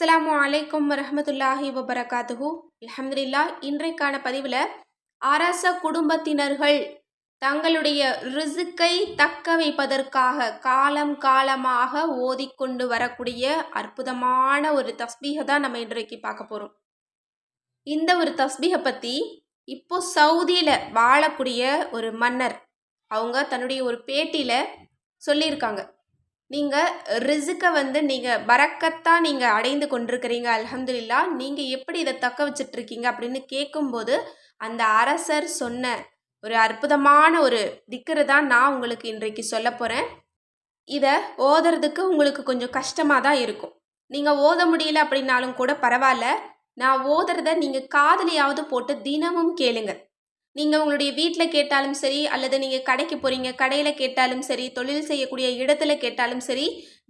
அஸ்ஸலாமு அலைக்கும் வரமத்துல்லாஹி வபரகாத்துஹு. அலமதுல்லா இன்றைக்கான பதிவில் அரச குடும்பத்தினர்கள் தங்களுடைய ரிசுக்கை தக்க வைப்பதற்காக காலம் காலமாக ஓதிக்கொண்டு வரக்கூடிய அற்புதமான ஒரு தஸ்பீகை தான் நம்ம இன்றைக்கு பார்க்க போகிறோம் இந்த ஒரு தஸ்பீகை பற்றி இப்போ சவுதியில் வாழக்கூடிய ஒரு மன்னர் அவங்க தன்னுடைய ஒரு பேட்டியில் சொல்லியிருக்காங்க. நீங்கள் ரிசுக்கை வந்து நீங்கள் பறக்கத்தான் நீங்கள் அடைந்து கொண்டிருக்கிறீங்க அலமதுல்லா நீங்கள் எப்படி இதை தக்க வச்சிட்ருக்கீங்க அப்படின்னு கேட்கும்போது அந்த அரசர் சொன்ன ஒரு அற்புதமான ஒரு திக்கரை தான் நான் உங்களுக்கு இன்றைக்கு சொல்ல போகிறேன் இதை ஓதுறதுக்கு உங்களுக்கு கொஞ்சம் கஷ்டமாக தான் இருக்கும். நீங்கள் ஓத முடியல அப்படின்னாலும் கூட பரவாயில்ல நான் ஓதுறத நீங்கள் காதலியாவது போட்டு தினமும் கேளுங்கள் நீங்கள் உங்களுடைய வீட்டில் கேட்டாலும் சரி அல்லது நீங்கள் கடைக்கு போகிறீங்க கடையில் கேட்டாலும் சரி தொழில் செய்யக்கூடிய இடத்துல கேட்டாலும் சரி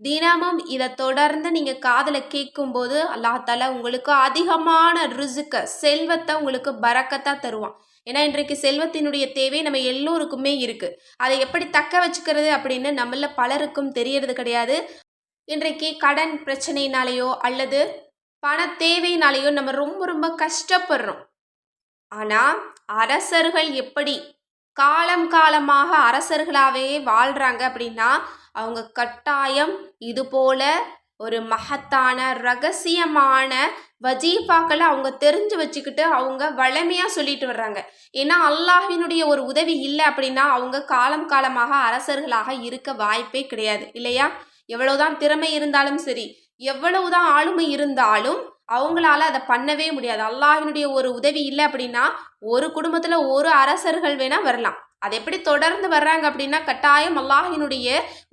தினமும் இதை தொடர்ந்து நீங்கள் காதில் கேட்கும்போது அல்லாஹால உங்களுக்கு அதிகமான ரிசுக்க செல்வத்தை உங்களுக்கு பறக்கத்தான் தருவான். ஏன்னா இன்றைக்கு செல்வத்தினுடைய தேவை நம்ம எல்லோருக்குமே இருக்குது அதை எப்படி தக்க வச்சுக்கிறது அப்படின்னு நம்மள பலருக்கும் தெரியறது கிடையாது. இன்றைக்கு கடன் பிரச்சனையினாலேயோ அல்லது பண தேவையினாலேயோ நம்ம ரொம்ப ரொம்ப கஷ்டப்படுறோம். ஆனால் அரசர்கள் எப்படி காலம் காலமாக அரசர்களாகவே வாழ்கிறாங்க அப்படின்னா அவங்க கட்டாயம் இது போல ஒரு மகத்தான ரகசியமான வஜீஃபாக்களை அவங்க தெரிஞ்சு வச்சுக்கிட்டு அவங்க வளமையாக சொல்லிட்டு வர்றாங்க. ஏன்னா அல்லாஹினுடைய ஒரு உதவி இல்லை அப்படின்னா அவங்க காலம் காலமாக அரசர்களாக இருக்க வாய்ப்பே கிடையாது இல்லையா? எவ்வளவுதான் திறமை இருந்தாலும் சரி எவ்வளவுதான் ஆளுமை இருந்தாலும் அவங்களால அதை பண்ணவே முடியாது. அல்லாஹினுடைய ஒரு உதவி இல்லை அப்படின்னா ஒரு குடும்பத்தில் ஒரு அரசர்கள் வேணால் வரலாம். அது எப்படி தொடர்ந்து வர்றாங்க அப்படின்னா கட்டாயம் அல்லாஹினுடைய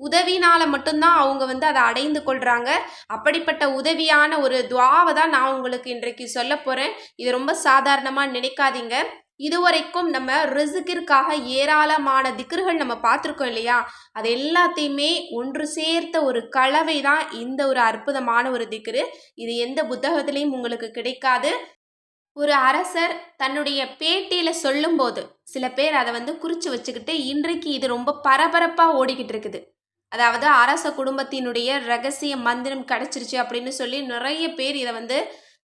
உதவினால மட்டும்தான் அவங்க வந்து அதை அடைந்து கொள்கிறாங்க அப்படிப்பட்ட உதவியான ஒரு துவாவை தான் நான் உங்களுக்கு இன்றைக்கு சொல்ல போகிறேன் இது ரொம்ப சாதாரணமாக நினைக்காதீங்க. இதுவரைக்கும் நம்ம ரிசுக்கிற்காக ஏராளமான திக்கர்கள் நம்ம பார்த்துருக்கோம் இல்லையா? அது எல்லாத்தையுமே ஒன்று சேர்த்த ஒரு கலவை தான் இந்த ஒரு அற்புதமான ஒரு திக்ரு. இது எந்த புத்தகத்திலையும் உங்களுக்கு கிடைக்காது. ஒரு அரசர் தன்னுடைய பேட்டியில் சொல்லும்போது சில பேர் அதை வந்து குறித்து வச்சுக்கிட்டு இன்றைக்கு இது ரொம்ப பரபரப்பாக ஓடிக்கிட்டு இருக்குது. அதாவது அரச குடும்பத்தினுடைய ரகசிய மந்திரம் கிடச்சிருச்சு அப்படின்னு சொல்லி நிறைய பேர் இதை வந்து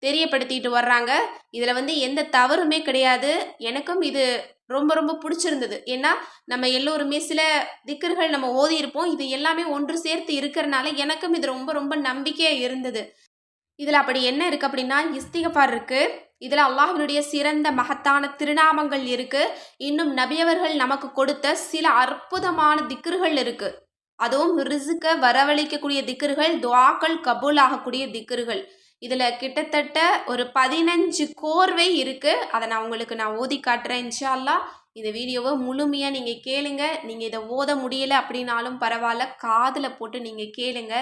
தெரியப்படுத்திட்டு வர்றாங்க. இதில் வந்து எந்த தவறுமே கிடையாது. எனக்கும் இது ரொம்ப ரொம்ப பிடிச்சிருந்தது. ஏன்னா நம்ம எல்லோருமே சில திக்கர்கள் நம்ம ஓதி இருப்போம் இது எல்லாமே ஒன்று சேர்த்து இருக்கிறனால எனக்கும் இது ரொம்ப ரொம்ப நம்பிக்கையாக இருந்தது. இதில் அப்படி என்ன இருக்குது அப்படின்னா இஸ்திகபார் இருக்குது இதில் அல்லாஹினுடைய சிறந்த மகத்தான திருநாமங்கள் இருக்குது இன்னும் நபியவர்கள் நமக்கு கொடுத்த சில அற்புதமான திக்கர்கள் இருக்குது அதுவும் ரிசுக்க வரவழைக்கக்கூடிய திக்கர்கள் துவாக்கள் கபூல் ஆகக்கூடிய திக்கர்கள் இதில் கிட்டத்தட்ட ஒரு பதினஞ்சு கோர்வை இருக்குது அதை நான் உங்களுக்கு நான் ஓதி காட்டுறேன் இன்ஷால்லா இந்த வீடியோவை முழுமையாக நீங்கள் கேளுங்க. நீங்கள் இதை ஓத முடியலை அப்படின்னாலும் பரவாயில்ல. காதில் போட்டு நீங்கள் கேளுங்க.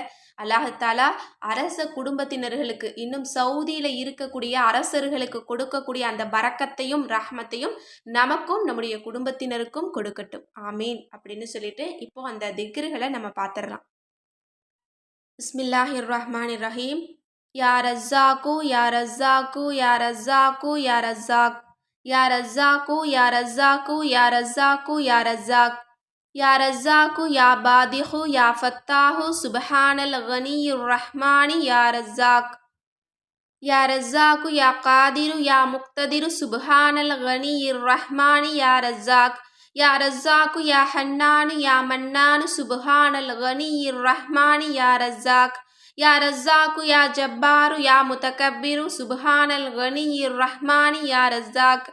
அல்லாஹத்தாலா அரச குடும்பத்தினர்களுக்கு இன்னும் சவுதியில் இருக்கக்கூடிய அரசர்களுக்கு கொடுக்கக்கூடிய அந்த பறக்கத்தையும் ரஹமத்தையும் நமக்கும் நம்முடைய குடும்பத்தினருக்கும் கொடுக்கட்டும். ஆமீன். அப்படின்னு சொல்லிட்டு இப்போ அந்த திக்ருகளை நம்ம பார்த்துடலாம். பிஸ்மில்லாஹிர் ரஹ்மான் ரஹீம் யா ரஸ்ஸாக்கு யா ரஸ்ஸாக்கு யா ரஸ்ஸாக்கு யா ரஸ்ஸாக் யா ரஸ்ஸாக்கு யா ரஸ்ஸாக்கு யா ரஸ்ஸாக்கு யா ரஸ்ஸாக் யா ரஸ்ஸாக்கு யா பாதிஹு யா ஃபத்தாஹு சுபஹானல் கனியுர் ரஹ்மானி யா ரஸ்ஸாக் யா ரஸ்ஸாக்கு காதிரு யா முக்ததிரு சுபஹானல் கனியுர் ரஹ்மானி யா ரஸ்ஸாக் யா ஹன்னானு யா மன்னானு சுபஹானல் கனியுர் ரஹ்மானி யா يا رزاق يا جبار يا متكبر سبحان الغني الرحمن يا رزاق.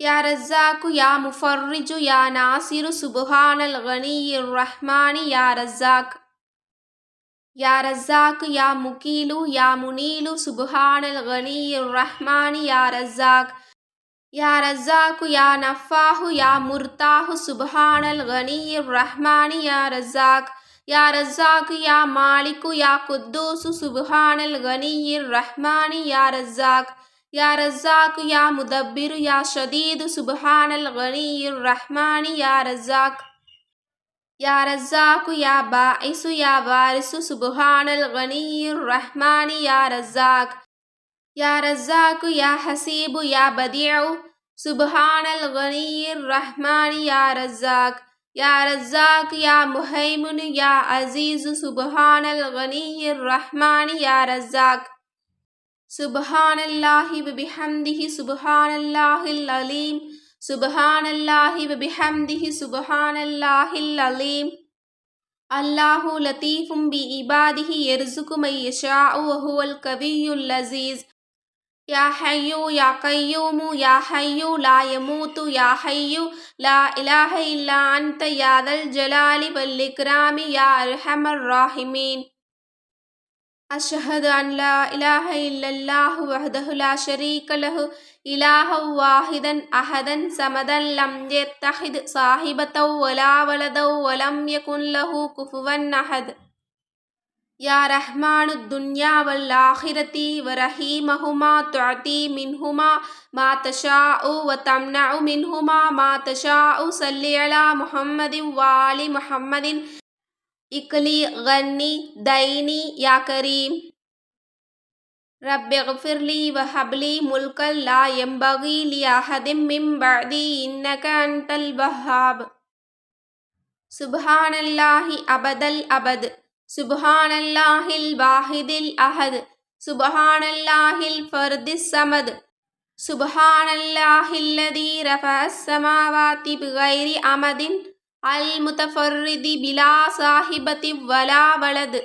يا رزاق يا مفرج يا ناصر سبحان الغني الرحمن يا رزاق. يا رزاق يا مكيل يا منيل سبحان الغني الرحمن يا رزاق. يا رزاق يا نفاه يا مرتاح سبحان الغني الرحمن يا رزاق. யா ரஸ்ஸாக்கு யா மாலிக்கு யா குத்தூசு சுபுஹானல் கனியிர் ரஹ்மானி யா ரஸ்ஸாக் யா ரஸ்ஸாக்கு யா முதப்பிரு யா ஷதீது சுபுஹானல் கனியிர் ரஹ்மானி யா ரஸ்ஸாக் யா ரஸ்ஸாக்கு யா பாஇசு யா வாரிசு சுபுஹானல் கனியிர் ரஹ்மானி யா ரஸ்ஸாக் யா ரஸ்ஸாக்கு யா ஹசீபு யா பதியு சுபுஹானல் கனியிர் ரஹ்மானி யா ரஸ்ஸாக் يا رزاق يا مهيمن يا عزيز سبحان الغني الرحمن يا رزاق. سبحان الله وبحمده سبحان الله العليم. سبحان الله وبحمده سبحان الله العليم. الله لطيف بعباده يرزق من يشاء وهو القوي العزيز. யா ஹையூ யா கையூமு யா ஹையூ லா யமூத்து யா ஹையூ லா இலாஹ இல்லா அன்த யாதல் ஜலாலி வல் இக்ராமி யா அர்ஹமர் ராஹிமீன். அஷ்ஹது அன் லா இலாஹ இல்லல்லாஹு வஹ்தஹு லா ஷரீக லஹு. இலாஹ வாஹிதன் அஹதன் சமதன் லம் யத்தஹித். சாஹிபதௌ வலா வலதௌ வலம் யகுன் லஹு குஃபுவன் அஹத். ولم يكن له كفوا أحد يا رحمن الدنيا والآخرة ورحيمهما تعطي منهما ما تشاء وتمنع منهما ما تشاء صل على محمد وآل محمد إكلي غني ديني يا كريم رب اغفر لي وهب لي ملكا لا ينبغي لأحد من بعدي إنك أنت الوهاب سبحان الله أبد الأبد சுபஹானல்லாஹில் வாஹிதில் அஹத் சுபஹானல்லாஹில் ஃபர்திஸ் சமத் சுபஹானல்லாஹில்லதி ரஃபஸ் சமாவாத்தி பிகைரி அமதின் அல் முதஃபர்ரிதி பிலா சாஹிபதி வலா வலது.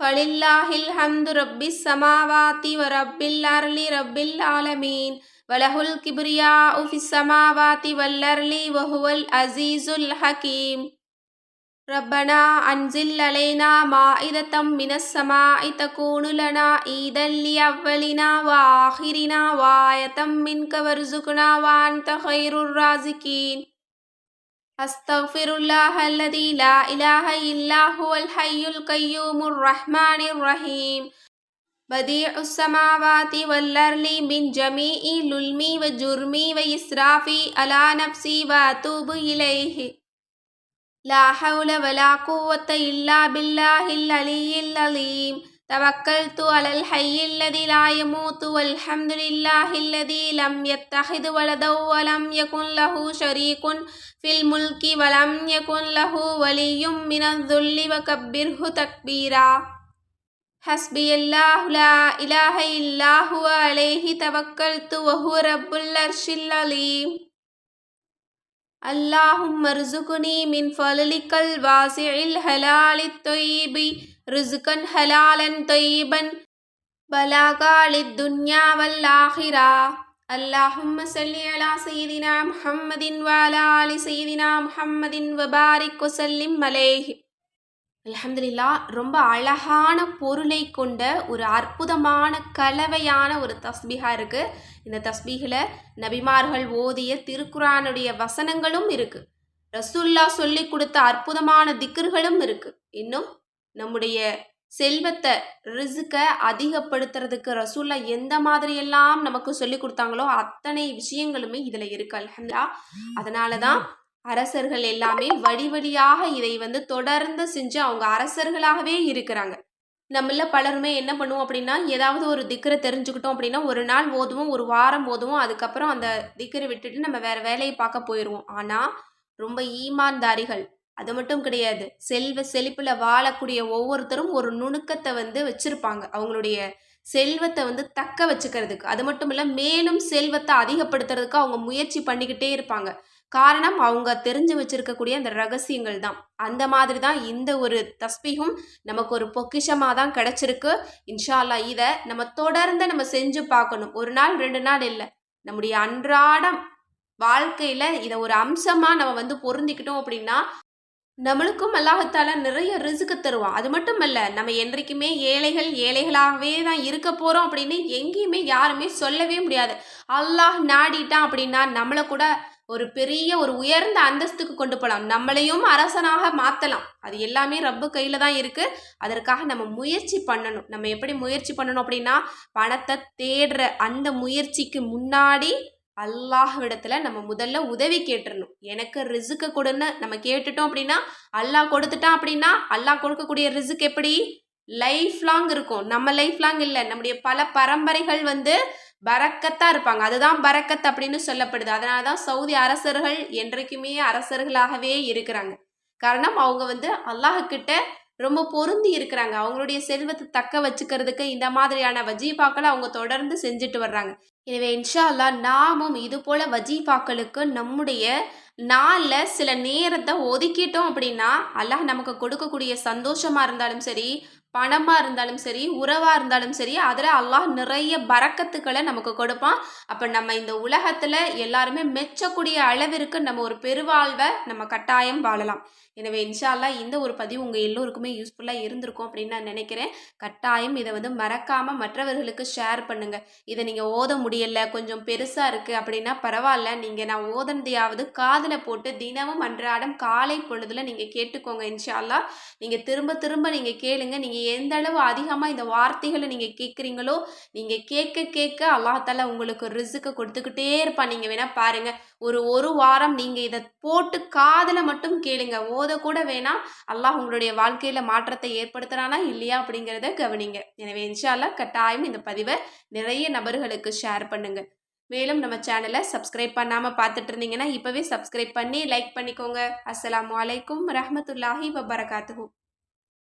ஃபலில்லாஹில் ஹம்து ரப்பி சமாவாத்தி வ ரப்பில் அர்லி ரப்பில் ஆலமீன். வலஹுல் கிபிரியா உஃபி சமாவாத்தி வல்லர்லி வஹுவல் அசீசுல் ஹகீம். ربنا أنزل علينا مائدة من السماء تكون لنا عيدا لأولنا وآخرنا وآية منك وارزقنا وأنت خير الرازقين أستغفر الله الذي لا إله إلا هو الحي القيوم الرحمن الرحيم بديع السماوات والأرض من جميع للمي وجرمي وإسرافي على نفسي وأتوب إليه لا حول ولا قوة إلا بالله العلي العظيم. توكلت على الحي الذي لا يموت والحمد لله الذي لم يتخذ ولدا ولم يكن له شريك في الملك ولم يكن له ولي من الذل وكبره تكبيرا. حسبي الله لا إله إلا هو عليه توكلت وهو رب العرش العظيم. اللهم ارزقني من فضلك الواسع الحلال الطيب رزقا حلالا طيبا بلاغا للدنيا والآخرة اللهم صل على سيدنا محمد وعلى آل سيدنا محمد وبارك وسلم عليه அல்ஹம்துலில்லா ரொம்ப அழகான பொருளை கொண்ட ஒரு அற்புதமான கலவையான ஒரு தஸ்பீகா இருக்கு இந்த தஸ்பீகில் நபிமார்கள் ஓதிய திருக்குறானுடைய வசனங்களும் இருக்கு. ரசூல்லா சொல்லி கொடுத்த அற்புதமான திக்ர்களும் இருக்கு. இன்னும் நம்முடைய செல்வத்தை ரிசுக்கை அதிகப்படுத்துறதுக்கு ரசூல்லா எந்த மாதிரியெல்லாம் நமக்கு சொல்லி கொடுத்தாங்களோ அத்தனை விஷயங்களுமே இதில் இருக்கு. அல்ஹம்துலில்லா அதனால தான் அரசர்கள் எல்லாமே வழி வழியாக இதை வந்து தொடர்ந்து செஞ்சு அவங்க அரசர்களாகவே இருக்கிறாங்க. நம்மள பலருமே என்ன பண்ணுவோம் அப்படின்னா ஏதாவது ஒரு திக்கரை தெரிஞ்சுக்கிட்டோம் அப்படின்னா ஒரு நாள் ஓதுவோம் ஒரு வாரம் ஓதுவோம் அதுக்கப்புறம் அந்த திக்கரை விட்டுட்டு நம்ம வேற வேலையை பார்க்க போயிடுவோம் ஆனால் ரொம்ப ஈமான்தாரிகள். அது மட்டும் கிடையாது. செல்வ செழிப்பில் வாழக்கூடிய ஒவ்வொருத்தரும் ஒரு நுணுக்கத்தை வந்து வச்சுருப்பாங்க. அவங்களுடைய செல்வத்தை வந்து தக்க வச்சுக்கிறதுக்கு. அது மட்டும் இல்லை மேலும் செல்வத்தை அதிகப்படுத்துறதுக்கு அவங்க முயற்சி பண்ணிக்கிட்டே இருப்பாங்க. காரணம் அவங்க தெரிஞ்சு வச்சிருக்கக்கூடிய அந்த ரகசியங்கள் தான் அந்த மாதிரி தான் இந்த ஒரு தஸ்பீகும் நமக்கு ஒரு பொக்கிஷமாக தான் கிடச்சிருக்கு. இன்ஷால்லா இதை நம்ம தொடர்ந்து நம்ம செஞ்சு பார்க்கணும். ஒரு நாள் ரெண்டு நாள் இல்லை. நம்முடைய அன்றாடம் வாழ்க்கையில் இதை ஒரு அம்சமாக நம்ம வந்து பொருந்திக்கிட்டோம் அப்படின்னா நம்மளுக்கும் அல்லாஹத்தால நிறைய ரிசுக்கு தருவான். அது மட்டும் இல்லை நம்ம என்றைக்குமே ஏழைகள் ஏழைகளாகவே தான் இருக்க போகிறோம் அப்படின்னு எங்கேயுமே யாருமே சொல்லவே முடியாது. அல்லாஹ் நாடிட்டான் அப்படின்னா நம்மளை கூட ஒரு பெரிய ஒரு உயர்ந்த அந்தஸ்துக்கு கொண்டு போகலாம் நம்மளையும் அரசனாக மாற்றலாம் அது எல்லாமே ரப்பு கையில் தான் இருக்குது அதற்காக நம்ம முயற்சி பண்ணணும். நம்ம எப்படி முயற்சி பண்ணணும் அப்படின்னா பணத்தை தேடுற அந்த முயற்சிக்கு முன்னாடி அல்லாஹ்விடத்தில் நம்ம முதல்ல உதவி கேட்டுடணும் எனக்கு ரிசுக்கை கொடுன்னு நம்ம கேட்டுட்டோம் அப்படின்னா அல்லாஹ் கொடுத்துட்டான் அப்படின்னா அல்லாஹ் கொடுக்கக்கூடிய ரிசுக் எப்படி? லைஃப் லாங் இருக்கும். நம்ம லைஃப் லாங் இல்லை. நம்முடைய பல பரம்பரைகள் வந்து பரக்கத்தாக இருப்பாங்க. அதுதான் பரக்கத் அப்படின்னு சொல்லப்படுது. அதனால தான் சவுதி அரசர்கள் என்றைக்குமே அரசர்களாகவே இருக்கிறாங்க. காரணம் அவங்க வந்து அல்லாஹ்கிட்ட ரொம்ப பொருந்தி இருக்கிறாங்க. அவங்களுடைய செல்வத்தை தக்க வச்சுக்கிறதுக்கு இந்த மாதிரியான வஜீஃபாக்களை அவங்க தொடர்ந்து செஞ்சுட்டு வர்றாங்க. எனவே இன்ஷா அல்லாஹ் நாமும் இது போல வஜீஃபாக்களுக்கு நம்முடைய நாளில் சில நேரத்தை ஒதுக்கிட்டோம் அப்படின்னா அல்லாஹ் நமக்கு கொடுக்கக்கூடிய சந்தோஷமா இருந்தாலும் சரி பணமாக இருந்தாலும் சரி உறவாக இருந்தாலும் சரி அதில் அல்லாஹ் நிறைய பறக்கத்துக்களை நமக்கு கொடுப்பான். அப்போ நம்ம இந்த உலகத்தில் எல்லாருமே மெச்சக்கூடிய அளவிற்கு நம்ம ஒரு பெருவாழ்வை நம்ம கட்டாயம் வாழலாம். எனவே இன்ஷால்லா இந்த ஒரு பதிவு உங்கள் எல்லோருக்குமே யூஸ்ஃபுல்லாக இருந்திருக்கும் அப்படின்னு நான் நினைக்கிறேன். கட்டாயம் இதை வந்து மறக்காமல் மற்றவர்களுக்கு ஷேர் பண்ணுங்கள் இதை நீங்கள் ஓத முடியலை கொஞ்சம் பெருசாக இருக்குது அப்படின்னா பரவாயில்ல. நீங்கள் நான் ஓதனதையாவது காதில் போட்டு தினமும் அன்றாடம் காலை பொழுதில் நீங்கள் கேட்டுக்கோங்க இன்ஷால்லா நீங்கள் திரும்ப திரும்ப நீங்கள் கேளுங்க நீங்கள் எந்த அளவு அதிகமாக இந்த வார்த்தைகளை நீங்கள் கேட்குறீங்களோ நீங்கள் கேட்க கேட்க அல்லாஹால உங்களுக்கு ரிசுக்கை கொடுத்துக்கிட்டே இருப்பான். நீங்கள் வேணால் பாருங்கள் ஒரு ஒரு வாரம் நீங்கள் இதை போட்டு காதில் மட்டும் கேளுங்க. ஓதக்கூட வேணாம் அல்லாஹ் உங்களுடைய வாழ்க்கையில் மாற்றத்தை ஏற்படுத்துகிறானா இல்லையா அப்படிங்கிறத கவனிங்க. எனவே இன்ஷால்லா கட்டாயம் இந்த பதிவை நிறைய நபர்களுக்கு ஷேர் பண்ணுங்க. மேலும் நம்ம சேனலை சப்ஸ்கிரைப் பண்ணாமல் பார்த்துட்டு இருந்தீங்கன்னா இப்போவே சப்ஸ்கிரைப் பண்ணி லைக் பண்ணிக்கோங்க. அஸ்ஸலாமு அலைக்கும் ரஹமத்துல்லாஹி வபரகாத்து